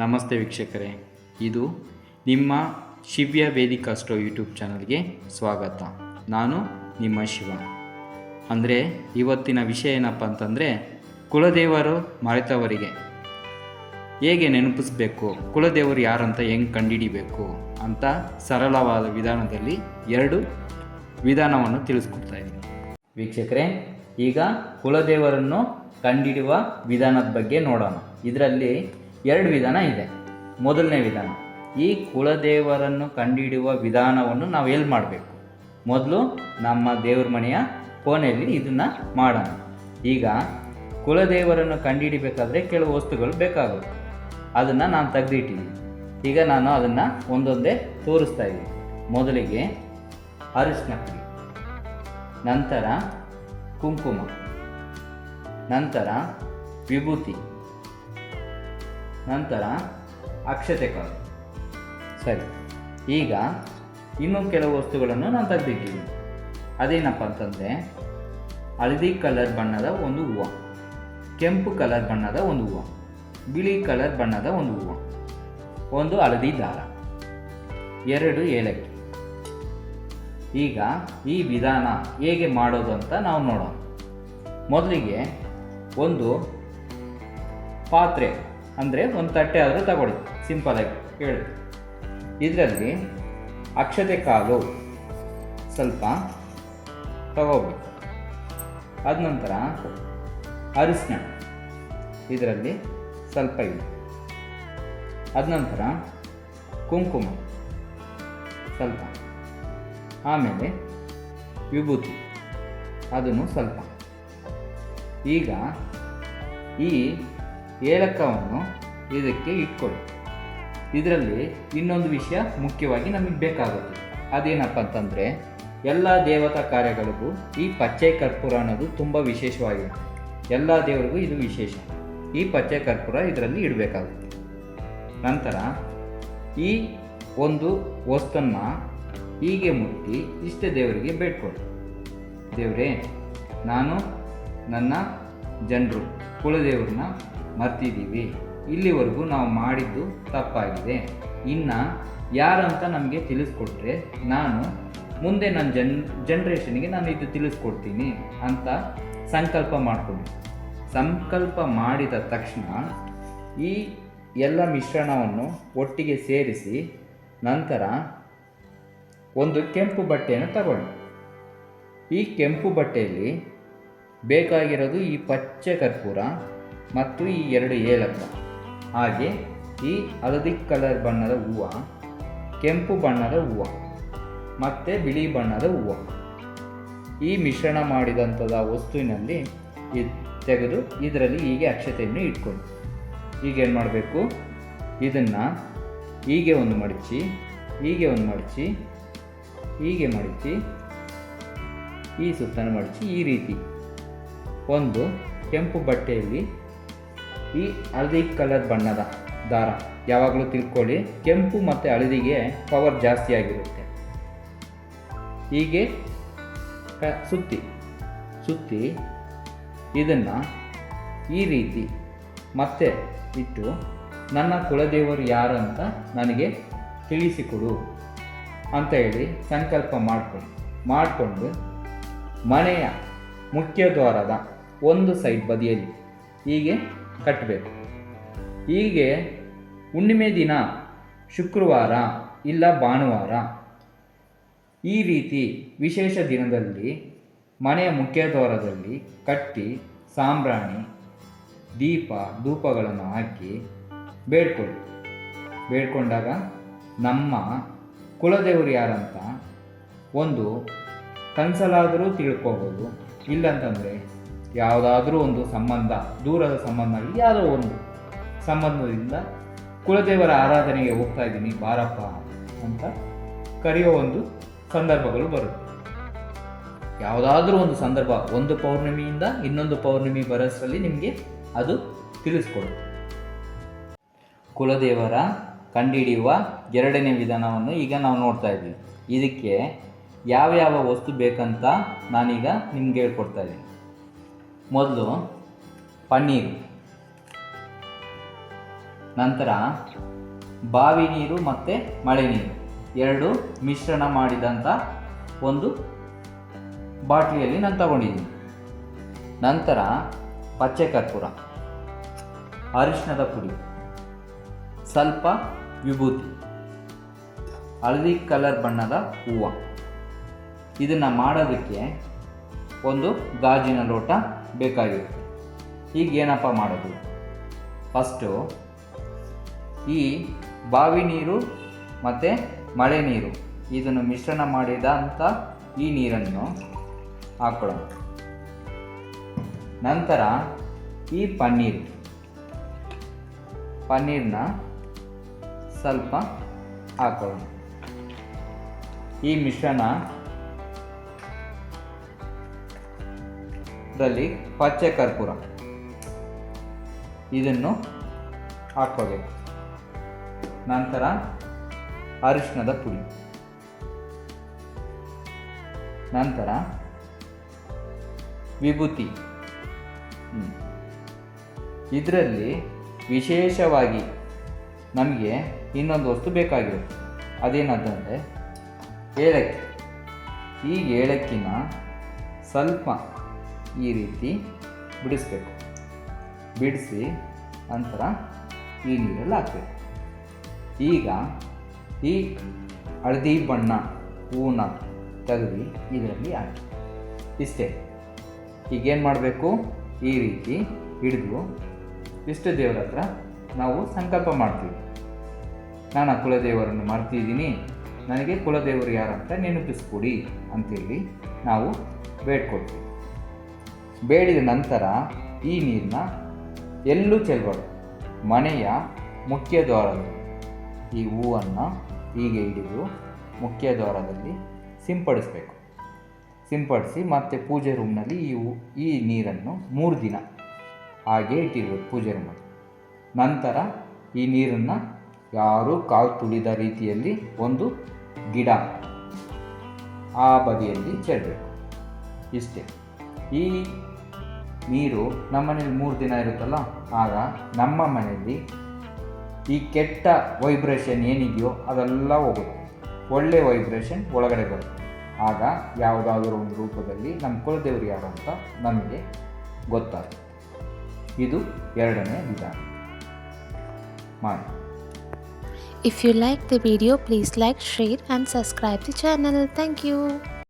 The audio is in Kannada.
ನಮಸ್ತೆ ವೀಕ್ಷಕರೇ. ಇದು ನಿಮ್ಮ ಶಿವ್ಯ ವೇದಿಕಾ ಸ್ಟೋ ಯೂಟ್ಯೂಬ್ ಚಾನಲ್ಗೆ ಸ್ವಾಗತ. ನಾನು ನಿಮ್ಮ ಶಿವ. ಅಂದರೆ ಇವತ್ತಿನ ವಿಷಯ ಏನಪ್ಪ ಅಂತಂದರೆ, ಕುಲದೇವರು ಮರೆತವರಿಗೆ ಹೇಗೆ ನೆನಪಿಸ್ಬೇಕು, ಕುಲದೇವರು ಯಾರಂತ ಹೆಂಗೆ ಕಂಡುಹಿಡಿಬೇಕು ಅಂತ ಸರಳವಾದ ವಿಧಾನದಲ್ಲಿ ಎರಡು ವಿಧಾನವನ್ನು ತಿಳಿಸ್ಕೊಡ್ತಾ ಇದ್ದೀನಿ. ವೀಕ್ಷಕರೇ, ಈಗ ಕುಲದೇವರನ್ನು ಕಂಡುಹಿಡಿಯುವ ವಿಧಾನದ ಬಗ್ಗೆ ನೋಡೋಣ. ಇದರಲ್ಲಿ ಎರಡು ವಿಧಾನ ಇದೆ. ಮೊದಲನೇ ವಿಧಾನ, ಈ ಕುಲದೇವರನ್ನು ಕಂಡುಹಿಡಿಯುವ ವಿಧಾನವನ್ನು ನಾವು ಎಲ್ಲಿ ಮಾಡಬೇಕು? ಮೊದಲು ನಮ್ಮ ದೇವ್ರ ಮನೆಯ ಕೋಣೆಯಲ್ಲಿ ಇದನ್ನು ಮಾಡೋಣ. ಈಗ ಕುಲದೇವರನ್ನು ಕಂಡುಹಿಡಿಬೇಕಾದ್ರೆ ಕೆಲವು ವಸ್ತುಗಳು ಬೇಕಾಗುತ್ತೆ. ಅದನ್ನು ನಾನು ತೆಗೆದಿಟ್ಟಿದ್ದೀನಿ. ಈಗ ನಾನು ಅದನ್ನು ಒಂದೊಂದೇ ತೋರಿಸ್ತಾ ಇದ್ದೀನಿ. ಮೊದಲಿಗೆ ಅರಿಶಿನ ಪುಡಿ, ನಂತರ ಕುಂಕುಮ, ನಂತರ ವಿಭೂತಿ. ನಂತರ ಅಕ್ಷತೆ ಕಾಳು ಸರಿ. ಈಗ ಇನ್ನೂ ಕೆಲವು ವಸ್ತುಗಳನ್ನು ನಾನು ತೆಗೆದಿಟ್ಟಿದ್ದೀನಿ. ಅದೇನಪ್ಪ ಅಂತಂದರೆ ಹಳದಿ ಕಲರ್ ಬಣ್ಣದ ಒಂದು ಹೂವು, ಕೆಂಪು ಕಲರ್ ಬಣ್ಣದ ಒಂದು ಹೂವು, ಬಿಳಿ ಕಲರ್ ಬಣ್ಣದ ಒಂದು ಹೂವು, ಒಂದು ಹಳದಿ ದಾರ, ಎರಡು ಏಲಕ್ಕಿ. ಈಗ ಈ ವಿಧಾನ ಹೇಗೆ ಮಾಡೋದು ಅಂತ ನಾವು ನೋಡೋಣ. ಮೊದಲಿಗೆ ಒಂದು ಪಾತ್ರೆ. ಅಂದರೆ ಒಂದು ತಟ್ಟೆ ಆದರೂ ತಗೊಳ್ಳಿ ಸಿಂಪಲಾಗಿ ಹೇಳಿ. ಇದರಲ್ಲಿ ಅಕ್ಷತೆ ಕಾಲು ಸ್ವಲ್ಪ ತಗೋಬೇಕು. ಅದ ನಂತರ ಅರಿಶಿನ ಇದರಲ್ಲಿ ಸ್ವಲ್ಪ ಇದೆ ಅದ ನಂತರ ಕುಂಕುಮ ಸ್ವಲ್ಪ. ಆಮೇಲೆ ವಿಭೂತಿ, ಅದನ್ನು ಸ್ವಲ್ಪ. ಈಗ ಈ ಏಲಕ್ಕವನ್ನು ಇದಕ್ಕೆ ಇಟ್ಕೊಳ್ಳಿ ಇದರಲ್ಲಿ ಇನ್ನೊಂದು ವಿಷಯ ಮುಖ್ಯವಾಗಿ ನಮಗೆ ಬೇಕಾಗುತ್ತೆ. ಅದೇನಪ್ಪ ಅಂತಂದರೆ, ಎಲ್ಲ ದೇವತಾ ಕಾರ್ಯಗಳಿಗೂ ಈ ಪಚ್ಚೆ ಕರ್ಪೂರ ಅನ್ನೋದು ತುಂಬ ವಿಶೇಷವಾಗಿದೆ ಎಲ್ಲ ದೇವರಿಗೂ ಇದು ವಿಶೇಷ. ಈ ಪಚ್ಚೆ ಕರ್ಪೂರ ಇದರಲ್ಲಿ ಇಡಬೇಕಾಗುತ್ತೆ. ನಂತರ ಈ ಒಂದು ವಸ್ತನ್ನು ಹೀಗೆ ಮುಟ್ಟಿ ಇಷ್ಟೇ ದೇವರಿಗೆ ಬೇಡ್ಕೊಳ್ಳಿ ದೇವರೇ, ನಾನು ನನ್ನ ಜನರು ಕುಲದೇವ್ರನ್ನ ಮರ್ತಿದ್ದೀವಿ. ಇಲ್ಲಿವರೆಗೂ ನಾವು ಮಾಡಿದ್ದು ತಪ್ಪಾಗಿದೆ. ಇನ್ನು ಯಾರಂತ ನಮಗೆ ತಿಳಿಸ್ಕೊಟ್ರೆ ನಾನು ಮುಂದೆ ನನ್ನ ಜನ್, ಜನ್ರೇಷನಿಗೆ ನಾನು ಇದು ತಿಳಿಸ್ಕೊಡ್ತೀನಿ ಅಂತ ಸಂಕಲ್ಪ ಮಾಡಿಕೊಂಡು. ಸಂಕಲ್ಪ ಮಾಡಿದ ತಕ್ಷಣ ಈ ಎಲ್ಲ ಮಿಶ್ರಣವನ್ನು ಒಟ್ಟಿಗೆ ಸೇರಿಸಿ ನಂತರ ಒಂದು ಕೆಂಪು ಬಟ್ಟೆಯನ್ನು ತಗೊಳ್ಳಿ. ಈ ಕೆಂಪು ಬಟ್ಟೆಯಲ್ಲಿ ಬೇಕಾಗಿರೋದು ಈ ಪಚ್ಚೆ ಕರ್ಪೂರ ಮತ್ತು ಈ ಎರಡು ಏಲಕ್ಕ. ಹಾಗೆ ಈ ಹಳದಿ ಕಲರ್ ಬಣ್ಣದ ಹೂವು, ಕೆಂಪು ಬಣ್ಣದ ಹೂವು, ಮತ್ತು ಬಿಳಿ ಬಣ್ಣದ ಹೂವು. ಈ ಮಿಶ್ರಣ ಮಾಡಿದಂಥದ ವಸ್ತುವಿನಲ್ಲಿ ಇದು ತೆಗೆದು ಇದರಲ್ಲಿ ಹೀಗೆ ಅಕ್ಷತೆಯನ್ನು ಇಟ್ಕೊಂಡು. ಈಗೇನು ಮಾಡಬೇಕು? ಇದನ್ನು ಹೀಗೆ ಒಂದು ಮಡಚಿ, ಹೀಗೆ ಒಂದು ಮಡಚಿ, ಹೀಗೆ ಮಡಚಿ, ಈ ಸುತ್ತನ್ನು ಮಡಚಿ ಈ ರೀತಿ. ಒಂದು ಕೆಂಪು ಬಟ್ಟೆಯಲ್ಲಿ ಈ ಹಳದಿ ಕಲರ್ ಬಣ್ಣದ ದಾರ ಯಾವಾಗಲೂ ತಿಳ್ಕೊಳ್ಳಿ. ಕೆಂಪು ಮತ್ತು ಹಳದಿಗೆ ಪವರ್ ಜಾಸ್ತಿ ಆಗಿರುತ್ತೆ. ಹೀಗೆ ಸುತ್ತಿ ಸುತ್ತಿ ಇದನ್ನು ಈ ರೀತಿ ಮತ್ತೆ ಇಟ್ಟು ನನ್ನ ಕುಲದೇವರು ಯಾರು ಅಂತ ನನಗೆ ತಿಳಿಸಿಕೊಡು ಅಂತ ಹೇಳಿ ಸಂಕಲ್ಪ ಮಾಡಿಕೊಳ್ಳಿ ಮಾಡಿಕೊಂಡು ಮನೆಯ ಮುಖ್ಯ ದ್ವಾರದ ಒಂದು ಸೈಡ್ ಬದಿಯಲ್ಲಿ ಹೀಗೆ ಕಟ್ಟಬೇಕು. ಹೀಗೆ ಹುಣ್ಣಿಮೆ ದಿನ, ಶುಕ್ರವಾರ ಇಲ್ಲ ಭಾನುವಾರ. ಈ ರೀತಿ ವಿಶೇಷ ದಿನದಲ್ಲಿ, ಮನೆಯ ಮುಖ್ಯ ದ್ವಾರದಲ್ಲಿ ಕಟ್ಟಿ ಸಾಂಬ್ರಾಣಿ, ದೀಪ, ಧೂಪಗಳನ್ನು ಹಾಕಿ ಬೇಡ್ಕೊಳ್ಳಿ. ಬೇಡ್ಕೊಂಡಾಗ ನಮ್ಮ ಕುಲದೇವರು ಯಾರಂತ ಒಂದು ಕನಸಲಾದರೂ ತಿಳ್ಕೋಬೋದು. ಇಲ್ಲಂತಂದರೆ ಯಾವುದಾದ್ರೂ ಒಂದು ಸಂಬಂಧ, ದೂರದ ಸಂಬಂಧ ಯಾವುದೋ ಒಂದು ಸಂಬಂಧದಿಂದ ಕುಲದೇವರ ಆರಾಧನೆಗೆ ಹೋಗ್ತಾ ಇದ್ದೀನಿ, ಬಾರಪ್ಪ ಅಂತ ಕರೆಯೋ ಒಂದು ಸಂದರ್ಭಗಳು ಬರುತ್ತೆ. ಯಾವುದಾದ್ರೂ ಒಂದು ಸಂದರ್ಭ, ಒಂದು ಪೌರ್ಣಿಮೆಯಿಂದ ಇನ್ನೊಂದು ಪೌರ್ಣಿಮೆ ಬರೋಷ್ಟರಲ್ಲಿ ನಿಮಗೆ ಅದು ತಿಳಿಸ್ಕೊಡುತ್ತೆ. ಕುಲದೇವರ ಕಂಡುಹಿಡಿಯುವ ಎರಡನೇ ವಿಧಾನವನ್ನು ಈಗ ನಾವು ನೋಡ್ತಾ ಇದ್ದೀವಿ. ಇದಕ್ಕೆ ಯಾವ್ಯಾವ ವಸ್ತು ಬೇಕಂತ ನಾನೀಗ ನಿಮ್ಗೆ ಹೇಳ್ಕೊಡ್ತಾ ಇದ್ದೀನಿ. ಮೊದಲು ಪನ್ನೀರು, ನಂತರ ಬಾವಿ ನೀರು ಮತ್ತು ಮಳೆ ನೀರು. ಎರಡು ಮಿಶ್ರಣ ಮಾಡಿದಂಥ ಒಂದು ಬಾಟ್ಲಿಯಲ್ಲಿ ನಾನು ತಗೊಂಡಿದ್ದೀನಿ. ನಂತರ ಪಚ್ಚೆ ಕರ್ಪೂರ, ಅರಿಶಿಣದ ಪುಡಿ, ಸ್ವಲ್ಪ ವಿಭೂತಿ, ಹಳದಿ ಕಲರ್ ಬಣ್ಣದ ಹೂವು. ಇದನ್ನು ಮಾಡೋದಕ್ಕೆ ಒಂದು ಗಾಜಿನ ಲೋಟ ಬೇಕಾಗಿರುತ್ತೆ. ಈಗ ಏನಪ್ಪ ಮಾಡೋದು? ಫಸ್ಟು ಈ ಬಾವಿ ನೀರು ಮತ್ತು ಮಳೆ ನೀರು, ಇದನ್ನು ಮಿಶ್ರಣ ಮಾಡಿದಂಥ ಈ ನೀರನ್ನು ಹಾಕೊಳ್ಳೋಣ. ನಂತರ ಈ ಪನ್ನೀರ್ ಪನ್ನೀರನ್ನ ಸ್ವಲ್ಪ ಹಾಕೊಳ್ಳೋಣ. ಈ ಮಿಶ್ರಣ ದಲ್ಲಿ ಪಚ್ಚೆ ಕರ್ಪೂರ. ಇದನ್ನು ಹಾಕ್ಕೋಬೇಕು. ನಂತರ ಅರಿಶಿಣದ ಪುಡಿ. ನಂತರ ವಿಭೂತಿ. ಇದರಲ್ಲಿ ವಿಶೇಷವಾಗಿ ನಮಗೆ ಇನ್ನೊಂದು ವಸ್ತು ಬೇಕಾಗಿರುತ್ತೆ. ಅದೇನಂತಂದರೆ ಏಲಕ್ಕಿ. ಈ ಏಲಕ್ಕಿನ ಸ್ವಲ್ಪ ಈ ರೀತಿ ಬಿಡಿಸ್ಬೇಕು. ಬಿಡಿಸಿ ನಂತರ ಈ ನೀರಲ್ಲಿ ಹಾಕಬೇಕು. ಈಗ ಈ ಹಳದಿ ಬಣ್ಣ ಹೂವನ್ನ ತೆಗೆದು ಇದರಲ್ಲಿ ಹಾಕಿ. ಇಷ್ಟೇ. ಈಗೇನು ಮಾಡಬೇಕು? ಈ ರೀತಿ ಹಿಡಿದು ಇಷ್ಟು ದೇವರ ಹತ್ರ ನಾವು ಸಂಕಲ್ಪ ಮಾಡ್ತೀವಿ. ನಾನು ಆ ಕುಲದೇವರನ್ನು ಮರ್ತಿದ್ದೀನಿ. ನನಗೆ ಕುಲದೇವರು ಯಾರಂತ ನೆನಪಿಸ್ಕೊಡಿ ಅಂತೇಳಿ ನಾವು ಬೇಡ್ಕೊಳ್ತೀವಿ. ಬೇಡಿದ ನಂತರ ಈ ನೀರನ್ನ ಎಲ್ಲೂ ಚೆಲ್ಲಬಾರ್ದು ಮನೆಯ ಮುಖ್ಯ ದ್ವಾರದಲ್ಲಿ. ಈ ಹೂವನ್ನು ಹೀಗೆ ಹಿಡಿದು ಮುಖ್ಯ ದ್ವಾರದಲ್ಲಿ ಸಿಂಪಡಿಸಬೇಕು. ಸಿಂಪಡಿಸಿ ಮತ್ತೆ ಪೂಜೆ ರೂಮ್ನಲ್ಲಿ ಈ ಈ ನೀರನ್ನು ಮೂರು ದಿನ ಹಾಗೆ ಇಟ್ಟಿರಬೇಕು ಪೂಜೆ ರೂಮಲ್ಲಿ. ನಂತರ ಈ ನೀರನ್ನು ಯಾರೂ ಕಾಲು ತುಳಿದ ರೀತಿಯಲ್ಲಿ ಒಂದು ಗಿಡ ಆ ಬದಿಯಲ್ಲಿ ಚೆಲ್ಲಬೇಕು ಇಷ್ಟೇ. ಈ ನೀರು ನಮ್ಮ ಮನೇಲಿ ಮೂರು ದಿನ ಇರುತ್ತಲ್ಲ ಆಗ ನಮ್ಮ ಮನೆಯಲ್ಲಿ ಈ ಕೆಟ್ಟ ವೈಬ್ರೇಷನ್ ಏನಿದೆಯೋ ಅದೆಲ್ಲ ಹೋಗುತ್ತೆ. ಒಳ್ಳೆ ವೈಬ್ರೇಷನ್ ಒಳಗಡೆ ಬರುತ್ತೆ. ಆಗ ಯಾವುದಾದ್ರೂ ಒಂದು ರೂಪದಲ್ಲಿ ನಮ್ಮ ಕುಲದೇವರು ಯಾರು ಅಂತ ನಮಗೆ ಗೊತ್ತಾಗುತ್ತೆ. ಇದು ಎರಡನೇ ವಿಧಾನ. ಮಾಡಿ. If you like the video please like, share and subscribe the channel. Thank you.